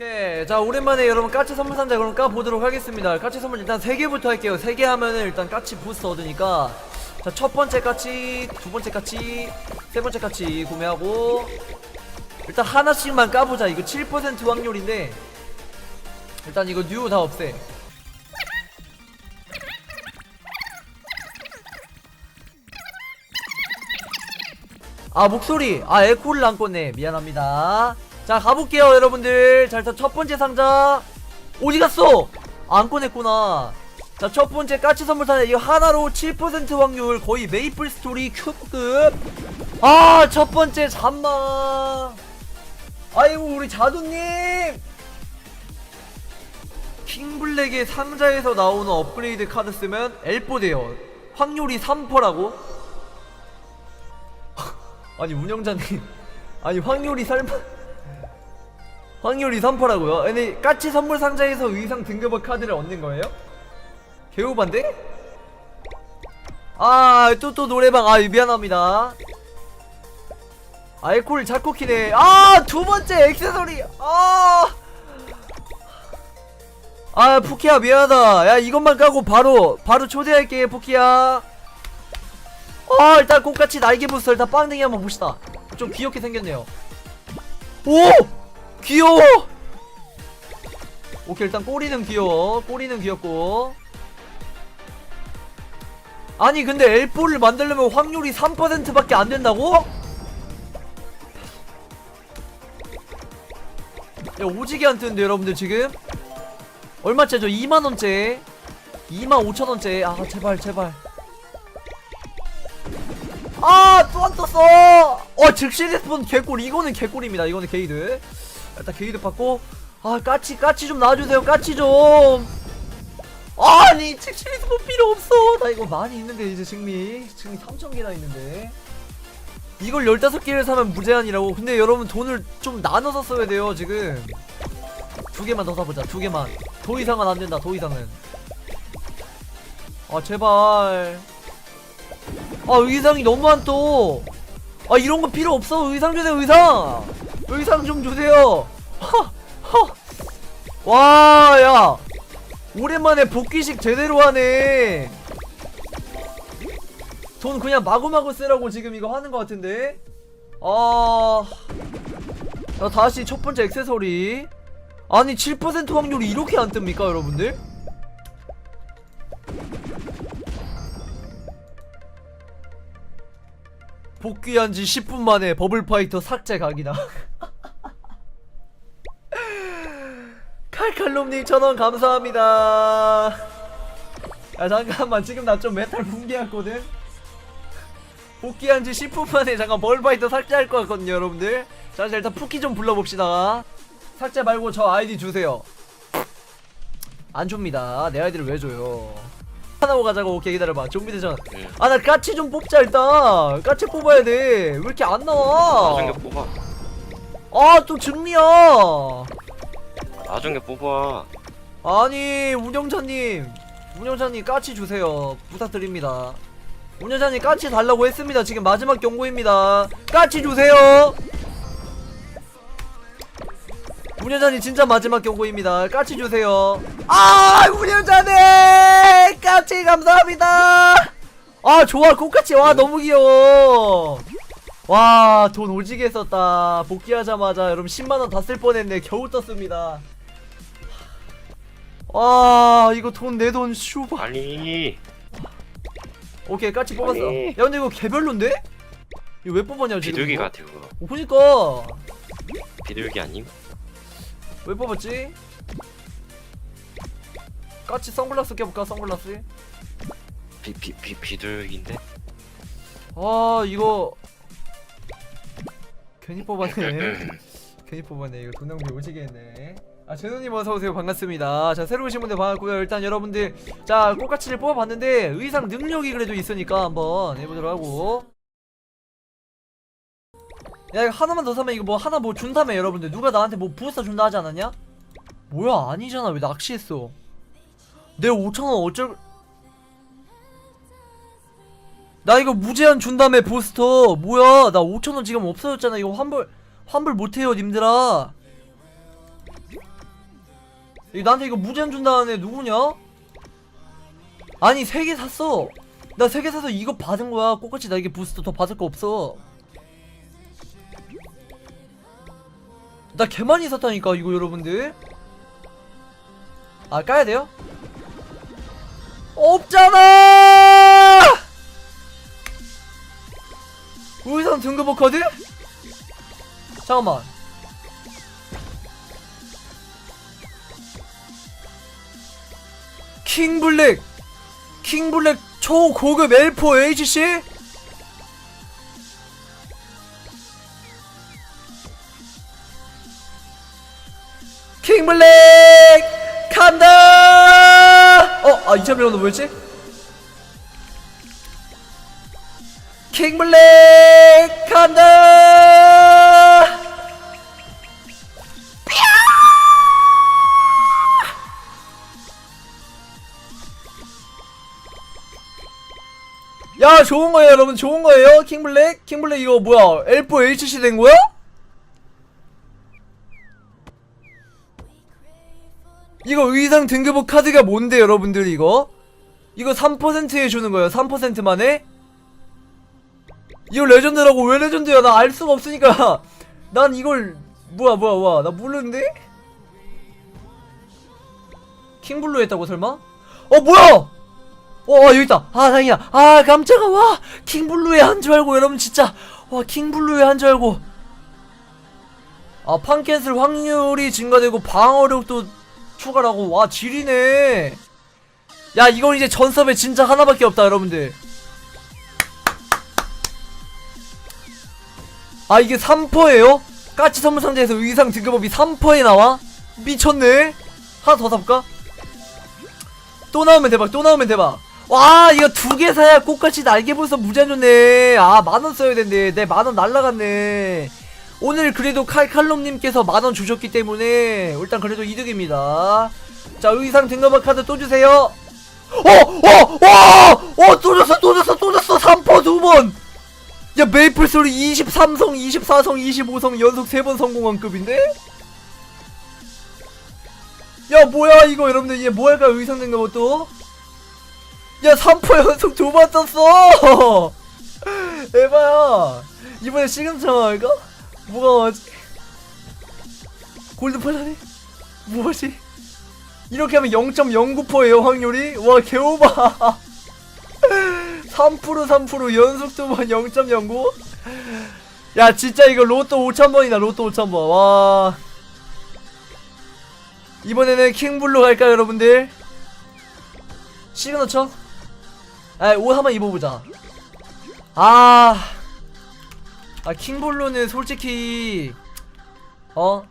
오케이 자 오랜만에 여러분 까치 선물 상자 그럼 까보도록 하겠습니다. 까치 선물 일단 3개부터 할게요. 3개 하면은 일단 까치 부스터 얻으니까. 자 첫번째 까치 두번째 까치 세번째 까치 구매하고. 일단 하나씩만 까보자. 이거 7% 확률인데. 일단 이거 뉴 다 없애. 아 목소리. 아 에코를 안 껐네. 미안합니다 자 가볼게요 여러분들. 자 일단 첫 번째 상자. 어디 갔어? 안 꺼냈구나. 자 첫 번째 까치 선물 상자 이거 하나로 7% 확률. 거의 메이플 스토리 큐브급. 아 첫 번째 잠마. 아이고 우리 자두님. 킹블랙의 상자에서 나오는 업그레이드 카드 쓰면 엘보 돼요. 확률이 3%라고? 아니 운영자님. 아니 확률이 설마 확률이 3%라고요? 아니 까치 선물 상자에서 의상 등급업 카드를 얻는 거예요? 개우반데? 아또 또 노래방. 아 미안합니다. 알콜 자꾸 키네. 아 두번째 액세서리. 아! 아 푸키야 미안하다. 야 이것만 까고 바로 바로 초대할게 푸키야. 아 일단 꽃같이 날개 부스 일단 빵댕이 한번 봅시다. 좀 귀엽게 생겼네요. 오 귀여워. 오케이 일단 꼬리는 귀여워. 꼬리는 귀엽고. 아니 근데 엘포를 만들려면 확률이 3%밖에 안 된다고? 야 오지게 안 뜨는데 여러분들 지금? 얼마째죠? 2만원째? 2만 5천원째? 아 제발 제발. 아 또 안 떴어! 어 즉시 리스폰 개꿀. 이거는 개꿀입니다. 이거는 게이드 일단 게이드 받고. 아 까치 까치 좀 놔주세요. 까치 좀. 아니 즉시 리스폰 필요 없어. 나 이거 많이 있는데 이제 증미 증미 3천개나 있는데. 이걸 15개를 사면 무제한이라고. 근데 여러분 돈을 좀 나눠서 써야 돼요 지금. 두 개만 더 사보자 두 개만. 더 이상은 안 된다 더 이상은. 아 제발. 아 의상이 너무 안 떠. 아 이런 거 필요 없어. 의상 주세요 의상. 의상 좀 주세요. 와 야. 오랜만에 복귀식 제대로 하네. 돈 그냥 마구마구 쓰라고 지금 이거 하는 것 같은데. 아. 자, 다시 첫 번째 액세서리. 아니 7% 확률이 이렇게 안 뜹니까 여러분들? 복귀한 지 10분 만에 버블파이터 삭제 각이다. 칼칼롬님 천원 감사합니다. 야 잠깐만 지금 나 좀 메탈 붕괴했거든. 복귀한 지 10분 만에 잠깐 버블파이터 삭제할 것 같거든요 여러분들. 자 일단 푸키 좀 불러봅시다. 삭제 말고 저 아이디 주세요. 안 줍니다. 내 아이디를 왜 줘요? 하나고 가자고 오케이 기다려봐. 좀비 대전. 예. 아 나 까치 좀 뽑자 일단. 까치 뽑아야 돼 왜 이렇게 안 나와? 나중에 뽑아. 아또 증리야. 나중에 뽑아. 아니 운영자님. 운영자님 까치 주세요. 부탁드립니다. 운영자님 까치 달라고 했습니다. 지금 마지막 경고입니다. 까치 주세요 운영자님 진짜 마지막 경고입니다. 까치 주세요. 아 운영자님 까치 감사합니다! 아 좋아. 꽃까치. 와 너무 귀여워. 와 돈 오지게 썼다. 복귀하자마자 여러분 10만원 다 쓸 뻔했네. 겨우 떴습니다. 와 이거 돈 내 돈 슈바. 아니. 오케이 까치 뽑았어. 아니. 야 근데 이거 개별로인데? 이거 왜 뽑았냐 지금 비둘기? 같아 그거. 어, 그니까. 비둘기 아님? 왜 뽑았지? 까치 선글라스 껴볼까 선글라스? 비 비 비 비둘기인데? 아 이거 괜히 뽑았네. 괜히 뽑았네. 이거 돈 낭비 오지게 했네. 아 제노님 어서오세요. 반갑습니다. 자 새로 오신 분들 반갑고요. 일단 여러분들 자 꽃가치를 뽑아봤는데 의상 능력이 그래도 있으니까 한번 해보도록 하고 야 이거 하나만 더 사면 이거 뭐 하나 뭐 준다며 여러분들. 누가 나한테 뭐 부스터 준다 하지 않았냐? 뭐야 아니잖아. 왜 낚시했어? 내 5천원 어쩔 나 이거 무제한 준다며 부스터. 뭐야 나 5천원 지금 없어졌잖아. 이거 환불 환불 못해요 님들아. 이 나한테 이거 무제한 준다는 애 누구냐? 아니 세개 샀어. 나세개 사서 이거 받은 거야. 꽃같이 나 이게 부스터 더 받을 거 없어 나 개 많이 샀다니까 이거 여러분들 아 까야 돼요? 없잖아 우리선 등급업 카드? 잠깐만 킹블랙 킹블랙 초고급 L4 HC? 킹블랙 간다! 어, 아 2,000명 너 뭐였지? 킹블랙 간다! 야 좋은 거예요 여러분 좋은 거예요 킹블랙 킹블랙 이거 뭐야 L4 HC 된 거야? 이거 의상 등급업 카드가 뭔데 여러분들 이거? 이거 3%에 주는 거예요 3%만에? 이거 레전드라고 왜 레전드야 나 알 수가 없으니까 난 이걸 뭐야 뭐야 뭐야 나 모르는데? 킹블루 했다고 설마? 어 뭐야 어, 어 여기 있다. 아 다행이야. 아 깜짝아 와 킹블루에 한 줄 알고 여러분 진짜 와 킹블루에 한 줄 알고. 아 판캐슬 확률이 증가되고 방어력도 추가라고 와 지리네. 야 이건 이제 전섭에 진짜 하나밖에 없다 여러분들. 아 이게 3퍼예요? 까치 선물 상자에서 의상 등급업이 3퍼에 나와? 미쳤네. 하나 더 사볼까? 또 나오면 대박 또 나오면 대박 와 이거 두 개 사야 꽃같이 날개 벌써 무지한 좋네 아 만원 써야 된대 내 만원 날라갔네 오늘 그래도 칼칼롬님께서 만원 주셨기 때문에 일단 그래도 이득입니다. 자 의상 등급업 카드 또 주세요. 어 어 어 어 또 줬어 또 줬어 또 줬어. 3퍼 두번. 야 메이플 소리 23성 24성 25성 연속 3번 성공한 급인데? 야 뭐야 이거 여러분들. 얘 뭐할까 의상 된거 또? 야 3포 연속 두번 떴어. 에바야. 이번에 시금창 할까? 뭐가 맞지? 골드 팔라네? 뭐지? 이렇게 하면 0.09%예요 확률이? 와 개오바 3% 3% 연속 두 번 0.09? 야 진짜 이거 로또 5천번이다 로또 5천번 와 이번에는 킹블루 갈까요 여러분들? 시그너처? 아, 옷 한번 입어보자. 아, 아 킹블루는 솔직히 어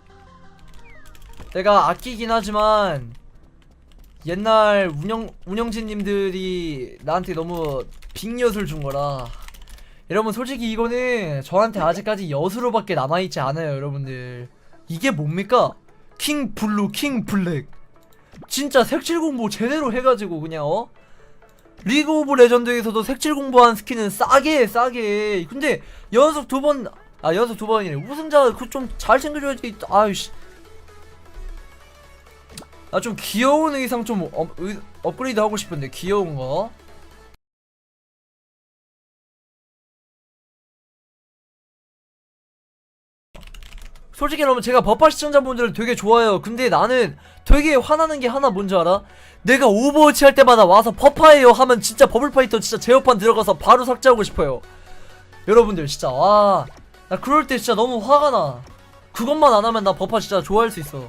내가 아끼긴 하지만 옛날 운영 운영진님들이 나한테 너무 빅엿을 준 거라. 여러분 솔직히 이거는 저한테 아직까지 엿으로밖에 남아있지 않아요 여러분들. 이게 뭡니까? 킹 블루, 킹 블랙. 진짜 색칠 공부 제대로 해가지고 그냥 어? 리그 오브 레전드에서도 색칠 공부한 스킨은 싸게 해, 싸게. 근데 연속 두 번, 아 연속 두 번이네. 우승자 그 좀 잘 챙겨줘야지. 아유씨. 아 좀 귀여운 의상 좀 업, 의, 업그레이드 하고 싶은데 귀여운 거. 솔직히 여러분 제가 버파 시청자분들을 되게 좋아해요. 근데 나는 되게 화나는 게 하나 뭔지 알아? 내가 오버워치 할 때마다 와서 버파예요 하면 진짜 버블파이터 진짜 제어판 들어가서 바로 삭제하고 싶어요. 여러분들 진짜 와 나 그럴 때 진짜 너무 화가 나. 그것만 안 하면 나 버파 진짜 좋아할 수 있어